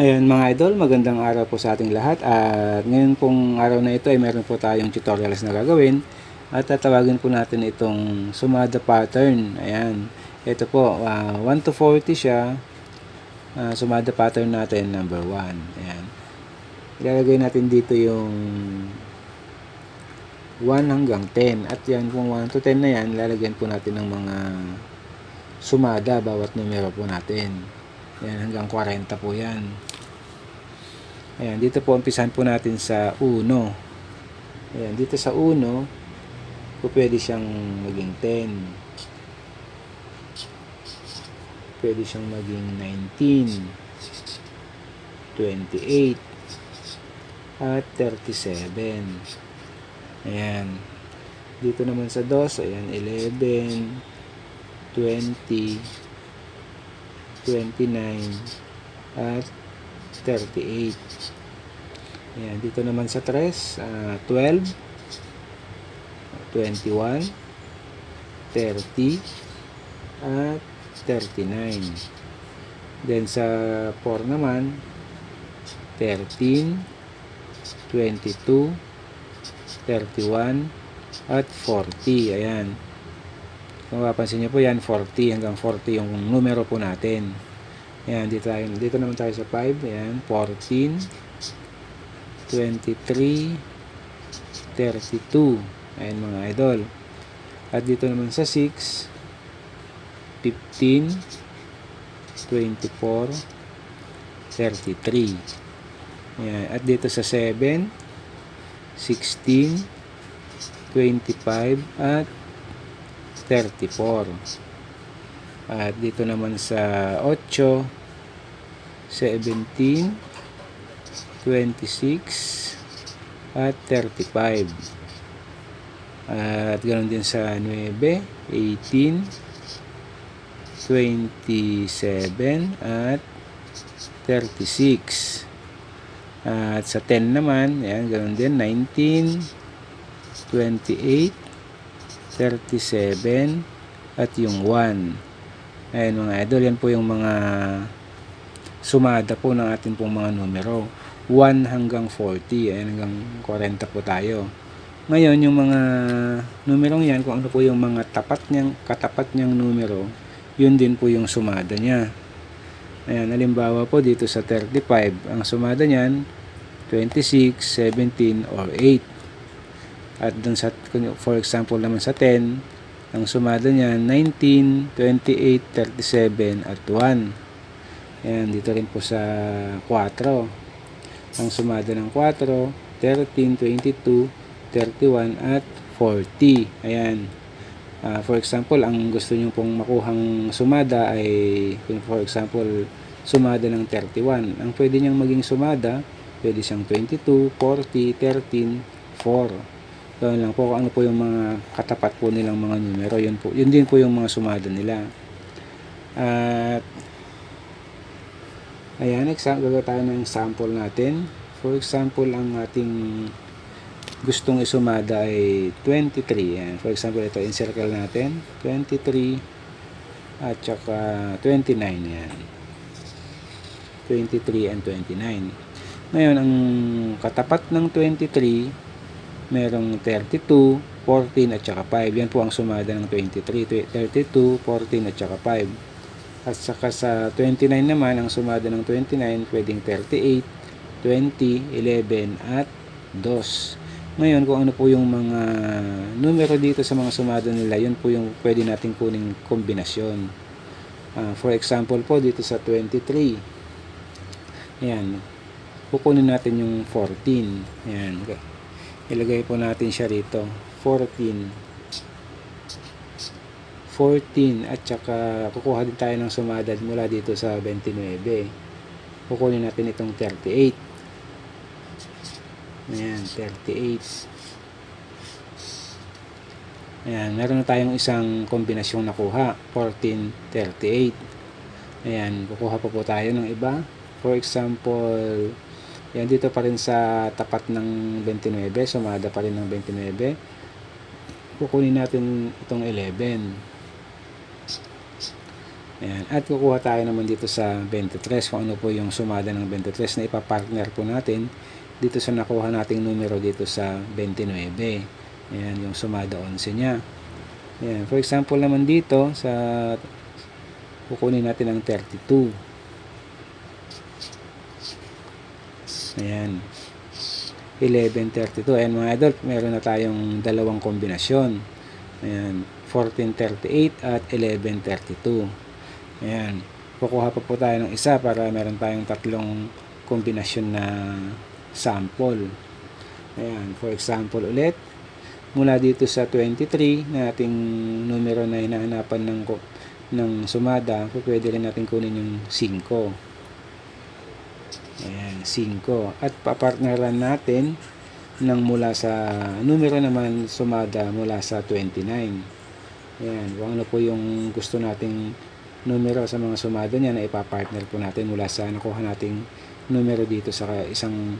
Ayan mga idol, magandang araw po sa ating lahat at ngayon pong araw na ito ay meron po tayong tutorials na gagawin at tatawagin po natin itong sumada pattern. Ayan, ito po, ah, 1 to 40 siya, Ah, sumada pattern natin number 1. Ayan, ilalagay natin dito yung 1 hanggang 10 at yan kung 1 to 10 na yan, lalagyan po natin ng mga sumada bawat numero po natin. Ayan, hanggang 40 po yan. Ayan, dito po umpisahan po natin sa 1. Ayan, dito sa 1, po pwede siyang maging 10. Pwede siyang maging 19, 28, at 37. Ayan. Dito naman sa 2, ayan, 11, 20, 29, at 38. Ayan, dito naman sa 3, ah, 12, 21, 30, at 39. Then sa 4 naman, 13, 22, 31, at 40. Ayan. Kung mapapansin niyo po yan, 40 hanggang 40 yung numero po natin. Ayan, dito, tayo, dito naman tayo sa 5. Ayan, 14, 23, 32. Ayan mga idol. At dito naman sa 6, 15, 24, 33. Ayan. At dito sa 7, 16, 25, at 34. At dito naman sa 8, 17, 26, at 35. At ganoon din sa 9, 18, 27, at 36. At sa 10 naman, ayan, ganoon din, 19, 28, 37, at yung 1. Ayan mga idol, yan po yung mga sumada po ng ating pong mga numero. 1 hanggang 40, ayan hanggang 40 po tayo. Ngayon, yung mga numerong yan, kung ano po yung mga tapat niyang, katapat niyang numero, yun din po yung sumada niya. Ayan, halimbawa po dito sa 35, ang sumada niyan, 26, 17, or 8. At dun sa, for example naman sa 10, ang sumada niya 19, 28, 37 at 1. Ayan, dito rin po sa 4. Ang sumada ng 4, 13, 22, 31 at 40. Ayan. Ah, for example, ang gusto niyo pong makuhang sumada ay kung for example, sumada ng 31. Ang pwede niyang maging sumada, pwede siyang 22, 40, 13, 4. Doon lang po kung ano po yung mga katapat po nilang mga numero. Yun, po, yun din po yung mga sumada nila. At ayan, example, gagawa tayo ng sample natin. For example, ang ating gustong isumada ay 23. Ayan. For example, ito, encircle natin. 23 at saka 29. Yan. 23 and 29. Ngayon, ang katapat ng 23, merong 32, 14 at saka 5. Yan po ang sumada ng 23. 32, 14 at saka 5. At saka sa 29 naman, ang sumada ng 29, pwedeng 38, 20, 11 at 2. Ngayon, kung ano po yung mga numero dito sa mga sumada nila, yun po yung pwede natin kuning kombinasyon. Ah, for example po, dito sa 23, ayan, kukunin natin yung 14. Ayan, ilagay po natin siya rito. 14. 14 at saka kukuha din tayo ng sumada mula dito sa 29. Kukunin natin itong 38. Ayan, 38. Ayan, meron na tayong isang kombinasyong nakuha. 14, 38. Ayan, kukuha pa po tayo ng iba. For example, yan dito pa rin sa tapat ng 29, sumada pa rin ng 29. Kukunin natin itong 11. Ayan. At kukuha tayo naman dito sa 23 kung ano po yung sumada ng 23 na ipapartner po natin dito sa nakuha nating numero dito sa 29. Ayan, yung sumada 11 niya. Ayan. For example naman dito sa kukunin natin ang 32. Ayan. 1132. Ayan mga idol, meron na tayong dalawang kombinasyon. Ayan. 1438 at 1132. Ayan. Kukuha pa po tayo ng isa para meron tayong tatlong kombinasyon na sample. Ayan. For example ulit, mula dito sa 23 na ating numero na hinahanapan ng, ng sumada, pwede rin natin kunin yung 5. Ayan, 5. At papartneran natin ng mula sa numero naman sumada mula sa 29. Ayan, kung ano po yung gusto nating numero sa mga sumada niya na ipapartner po natin mula sa nakuha nating numero dito sa isang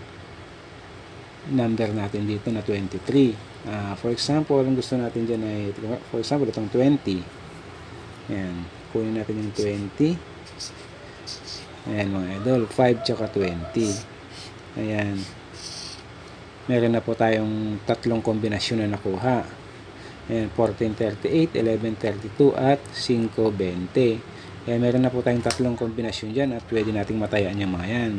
number natin dito na 23. Ah, for example, ang gusto natin dyan ay, for example, itong 20. Ayan, kunin natin yung 20. Ayan mga idol, 5 tsaka 20. Ayan. Meron na po tayong tatlong kombinasyon na nakuha. Ayan, 1438, 1132 at 520. Ayan, meron na po tayong tatlong kombinasyon dyan at pwede nating matayaan yung mga yan.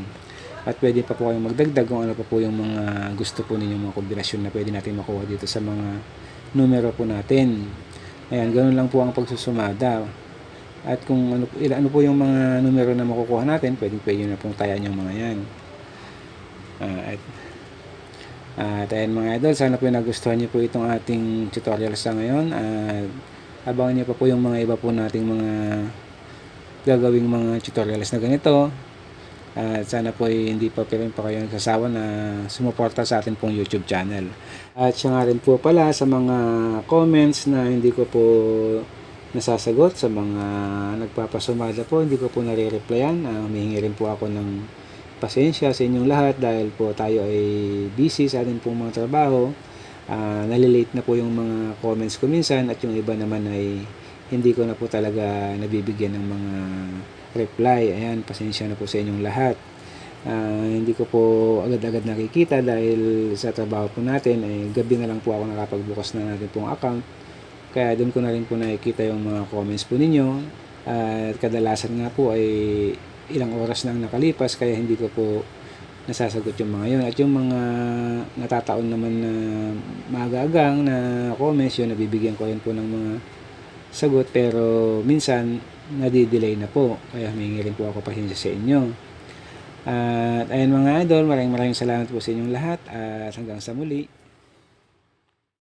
At pwede pa po kayong magdagdag kung ano pa po yung mga gusto po ninyo mga kombinasyon na pwede natin makuha dito sa mga numero po natin. Ayan, ganun lang po ang pagsusumada. At kung ano, ila- ano po yung mga numero na makukuha natin, pwede pwede na pong tayaan yung mga yan. Ah, at, at ayan mga idol, sana po nagustuhan niyo po itong ating tutorial sa ngayon. At abangan niyo pa po yung mga iba po nating mga gagawing mga tutorials na ganito. At sana po ay hindi pa pero pa kayo nagsasawa na sumuporta sa atin pong YouTube channel. At siya nga rin po pala sa mga comments na hindi ko po nasasagot sa mga nagpapasumada po, hindi ko po nare-replyan. Uh, humihingi rin po ako ng pasensya sa inyong lahat dahil po tayo ay busy sa ating pong mga trabaho. Uh, nalilate na po yung mga comments ko minsan at yung iba naman ay hindi ko na po talaga nabibigyan ng mga reply. Ayan, pasensya na po sa inyong lahat. Ah, hindi ko po agad-agad nakikita dahil sa trabaho po natin, eh, gabi na lang po ako nakapagbukas na natin pong account. Kaya doon ko na rin po nakikita yung mga comments po ninyo. At kadalasan nga po ay ilang oras nang nakalipas kaya hindi ko po nasasagot yung mga yun. At yung mga natataon naman na maaga-agang na comments yun, nabibigyan ko rin po ng mga sagot. Pero minsan nadidelay na po. Kaya humingi rin po ako pasensya sa inyo. At ayun mga idol maraming maraming salamat po sa inyong lahat. At hanggang sa muli